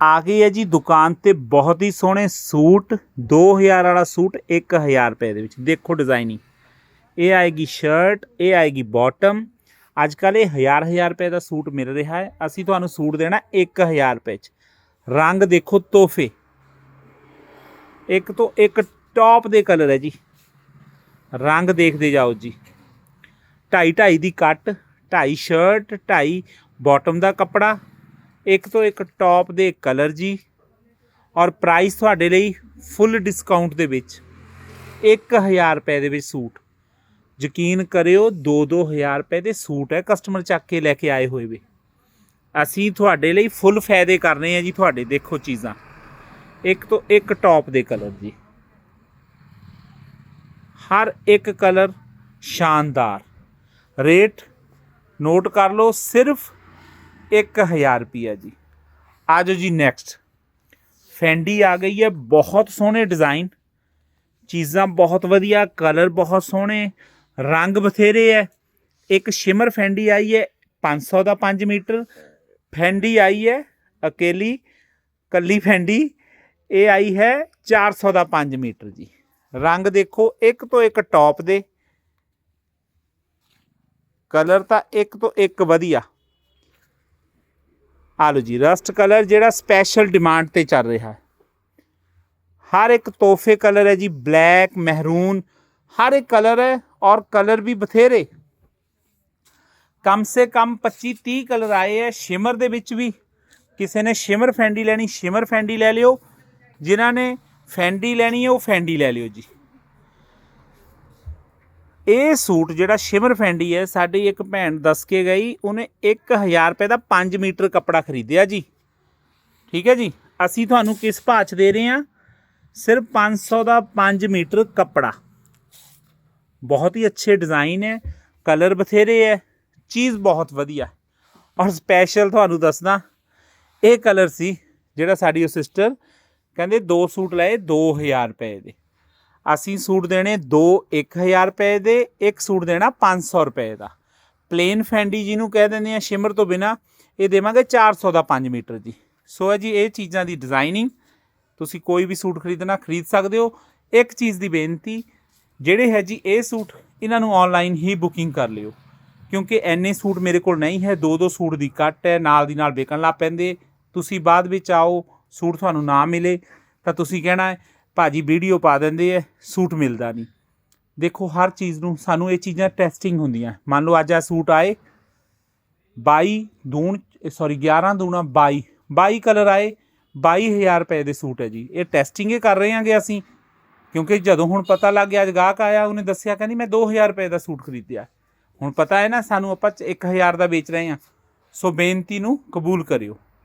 ਆ ਗਏ ਹੈ ਜੀ ਦੁਕਾਨ ਤੇ ਬਹੁਤ ਹੀ ਸੋਹਣੇ ਸੂਟ 2000 ਵਾਲਾ ਸੂਟ 1000 ਰੁਪਏ ਦੇ ਵਿੱਚ। ਦੇਖੋ ਡਿਜ਼ਾਈਨਿੰਗ ਇਹ ਆਏਗੀ ਸ਼ਰਟ ਇਹ ਆਏਗੀ ਬਾਟਮ ਅੱਜ ਕੱਲ ਇਹ 1000 1000 ਰੁਪਏ ਦਾ ਸੂਟ ਮਿਲ ਰਿਹਾ ਹੈ। ਅਸੀਂ ਤੁਹਾਨੂੰ ਸੂਟ ਦੇਣਾ 1000 ਰੁਪਏ ਚ। ਰੰਗ ਦੇਖੋ ਤੋਹਫੇ। ਇੱਕ ਤੋਂ ਇੱਕ ਟੌਪ ਦੇ ਕਲਰ ਹੈ ਜੀ। ਰੰਗ ਦੇਖਦੇ ਜਾਓ ਜੀ। ਢਾਈ ਢਾਈ ਦੀ ਕੱਟ, ਢਾਈ ਸ਼ਰਟ ਢਾਈ ਬਾਟਮ ਦਾ ਕੱਪੜਾ। ਇੱਕ ਤੋਂ ਇੱਕ ਟੌਪ ਦੇ ਕਲਰ ਜੀ ਔਰ ਪ੍ਰਾਈਸ ਤੁਹਾਡੇ ਲਈ ਫੁੱਲ ਡਿਸਕਾਊਂਟ ਦੇ ਵਿੱਚ 1000 ਰੁਪਏ ਦੇ ਵਿੱਚ ਸੂਟ। ਯਕੀਨ ਕਰਿਓ 2-2000 ਰੁਪਏ ਦੇ ਸੂਟ ਹੈ ਕਸਟਮਰ ਚੱਕ ਕੇ ਲੈ ਕੇ ਆਏ ਹੋਏ ਵੇ। ਅਸੀਂ ਤੁਹਾਡੇ ਲਈ ਫੁੱਲ ਫਾਇਦੇ ਕਰਨੇ ਰਹੇ ਹਾਂ ਜੀ ਤੁਹਾਡੇ, ਦੇਖੋ ਚੀਜ਼ਾਂ। ਇੱਕ ਤੋਂ ਇੱਕ ਟੌਪ ਦੇ ਕਲਰ ਜੀ। ਹਰ ਇੱਕ ਕਲਰ ਸ਼ਾਨਦਾਰ। ਰੇਟ ਨੋਟ ਕਰ ਲਓ, ਸਿਰਫ 1000 ਰੁਪਿਆ ਜੀ। ਆ ਜਾਓ ਜੀ ਨੈਕਸਟ ਫੈਂਡੀ ਆ ਗਈ ਹੈ, ਬਹੁਤ ਸੋਹਣੇ ਡਿਜ਼ਾਈਨ ਚੀਜ਼ਾਂ ਬਹੁਤ ਵਧੀਆ ਕਲਰ ਬਹੁਤ ਸੋਹਣੇ, ਰੰਗ ਬਥੇਰੇ ਹੈ। ਇੱਕ ਸ਼ਿਮਰ ਫੈਂਡੀ ਆਈ ਹੈ 500 ਦਾ 5 ਮੀਟਰ। ਫੈਂਡੀ ਆਈ ਹੈ, ਅਕੇਲੀ, ਕੱਲੀ ਫੈਂਡੀ ਇਹ ਆਈ ਹੈ 400 ਦਾ 5 ਮੀਟਰ ਜੀ। ਰੰਗ ਦੇਖੋ, ਇੱਕ ਤੋਂ ਇੱਕ ਟੌਪ ਦੇ। ਕਲਰ ਤਾਂ ਇੱਕ ਤੋਂ ਇੱਕ ਵਧੀਆ। ਆ ਲਓ ਜੀ, ਰਸਟ ਕਲਰ ਜਿਹੜਾ ਸਪੈਸ਼ਲ ਡਿਮਾਂਡ ਤੇ ਚੱਲ ਰਿਹਾ ਹੈ। ਹਰ ਇੱਕ ਤੋਹਫੇ ਕਲਰ ਹੈ ਜੀ ਬਲੈਕ ਮਹਿਰੂਨ ਹਰ ਇੱਕ ਕਲਰ ਹੈ ਔਰ ਕਲਰ ਵੀ ਬਥੇਰੇ। ਕਮ ਸੇ ਕਮ 25 30 ਕਲਰ ਆਏ ਹੈ ਸ਼ਿਮਰ ਦੇ ਵਿੱਚ ਵੀ। ਕਿਸੇ ਨੇ ਸ਼ਿਮਰ ਫੈਂਡੀ ਲੈਣੀ ਸ਼ਿਮਰ ਫੈਂਡੀ ਲੈ ਲਿਓ। ਜਿਨ੍ਹਾਂ ਨੇ ਫੈਂਡੀ ਲੈਣੀ ਹੈ, ਉਹ ਫੈਂਡੀ ਲੈ ਲਿਓ ਜੀ। ਇਹ ਸੂਟ ਜਿਹੜਾ ਸ਼ਿਮਰ ਫੈਂਡੀ ਹੈ, ਸਾਡੀ ਇੱਕ ਭੈਣ ਦੱਸ ਕੇ ਗਈ, ਉਹਨੇ 1000 ਰੁਪਏ ਦਾ 5 ਮੀਟਰ ਕੱਪੜਾ ਖਰੀਦਿਆ ਜੀ। ਠੀਕ ਹੈ ਜੀ? ਅਸੀਂ ਤੁਹਾਨੂੰ ਕਿਸ ਭਾਅ 'ਚ ਦੇ ਰਹੇ ਹਾਂ? ਸਿਰਫ 500 ਦਾ 5 ਮੀਟਰ ਕੱਪੜਾ। ਬਹੁਤ ਹੀ ਅੱਛੇ ਡਿਜ਼ਾਈਨ ਹੈ, ਕਲਰ ਬਥੇਰੇ ਹੈ, ਚੀਜ਼ ਬਹੁਤ ਵਧੀਆ। ਔਰ ਸਪੈਸ਼ਲ ਤੁਹਾਨੂੰ ਦੱਸਦਾ, ਇਹ ਕਲਰ ਸੀ ਜਿਹੜਾ ਸਾਡੀ ਉਹ ਸਿਸਟਰ ਕਹਿੰਦੇ ਦੋ ਸੂਟ ਲਏ 2000 ਰੁਪਏ ਦੇ। ਅਸੀਂ ਸੂਟ ਦੇਣੇ ਦੋ 1000 ਰੁਪਏ ਦੇ, ਇੱਕ ਸੂਟ ਦੇਣਾ 500 ਰੁਪਏ ਦਾ। ਪਲੇਨ ਫੈਂਡੀ ਜਿਹਨੂੰ ਕਹਿ ਦਿੰਦੇ ਆ ਸ਼ਿਮਰ ਤੋਂ ਬਿਨਾ ਇਹ ਦੇਵਾਂਗੇ 400 ਦਾ 5 ਮੀਟਰ ਜੀ। ਸੋ ਹੈ ਜੀ, ਇਹ ਚੀਜ਼ਾਂ ਦੀ ਡਿਜ਼ਾਈਨਿੰਗ ਤੁਸੀਂ ਕੋਈ ਵੀ ਸੂਟ ਖਰੀਦਣਾ ਖਰੀਦ ਸਕਦੇ ਹੋ। ਇੱਕ ਚੀਜ਼ ਦੀ ਬੇਨਤੀ, ਜਿਹੜੇ ਹੈ ਜੀ, ਇਹ ਸੂਟ ਇਹਨਾਂ ਨੂੰ ਆਨਲਾਈਨ ਹੀ ਬੁਕਿੰਗ ਕਰ ਲਿਓ। ਕਿਉਂਕਿ ਐਨੇ ਸੂਟ ਮੇਰੇ ਕੋਲ ਨਹੀਂ ਹੈ ਦੋ ਦੋ ਸੂਟ ਦੀ ਕੱਟ ਹੈ, ਨਾਲ ਦੀ ਨਾਲ ਵੇਚਣ ਲੱਗ ਪੈਂਦੇ। ਤੁਸੀਂ ਬਾਅਦ ਵਿੱਚ ਆਓ, ਸੂਟ ਤੁਹਾਨੂੰ ਨਾ ਮਿਲੇ, ਤਾਂ ਤੁਸੀਂ ਕਹਿਣਾ ਹੈ ਭਾਜੀ ਵੀਡੀਓ ਪਾ ਦਿੰਦੇ ਐ, ਸੂਟ ਮਿਲਦਾ ਨਹੀਂ। ਦੇਖੋ, ਹਰ ਚੀਜ਼ ਨੂੰ ਸਾਨੂੰ ਇਹ ਚੀਜ਼ਾਂ ਟੈਸਟਿੰਗ ਹੁੰਦੀਆਂ। ਮੰਨ ਲਓ, ਅੱਜ ਆ ਸੂਟ ਆਏ 22 ਦੂਣ ਸੌਰੀ 11 ਦੂਣਾ 22 22 ਕਲਰ ਆਏ 22000 ਰੁਪਏ ਦੇ ਸੂਟ ਹੈ ਜੀ। ਇਹ ਟੈਸਟਿੰਗ ਹੀ ਕਰ ਰਹੇ ਹਾਂਗੇ ਅਸੀਂ, ਕਿਉਂਕਿ ਜਦੋਂ ਹੁਣ ਪਤਾ ਲੱਗ ਗਿਆ, ਅੱਜ ਗਾਹਕ ਆਇਆ, ਉਹਨੇ ਦੱਸਿਆ, ਕਹਿੰਦੀ ਮੈਂ 2000 ਰੁਪਏ ਦਾ ਸੂਟ ਖਰੀਦਿਆ। ਹੁਣ ਪਤਾ ਹੈ ਨਾ, ਸਾਨੂੰ ਆਪਾਂ 1000 ਦਾ ਵੇਚ ਰਹੇ ਹਾਂ ਸੋ ਬੇਨਤੀ ਨੂੰ ਕਬੂਲ ਕਰਿਓ।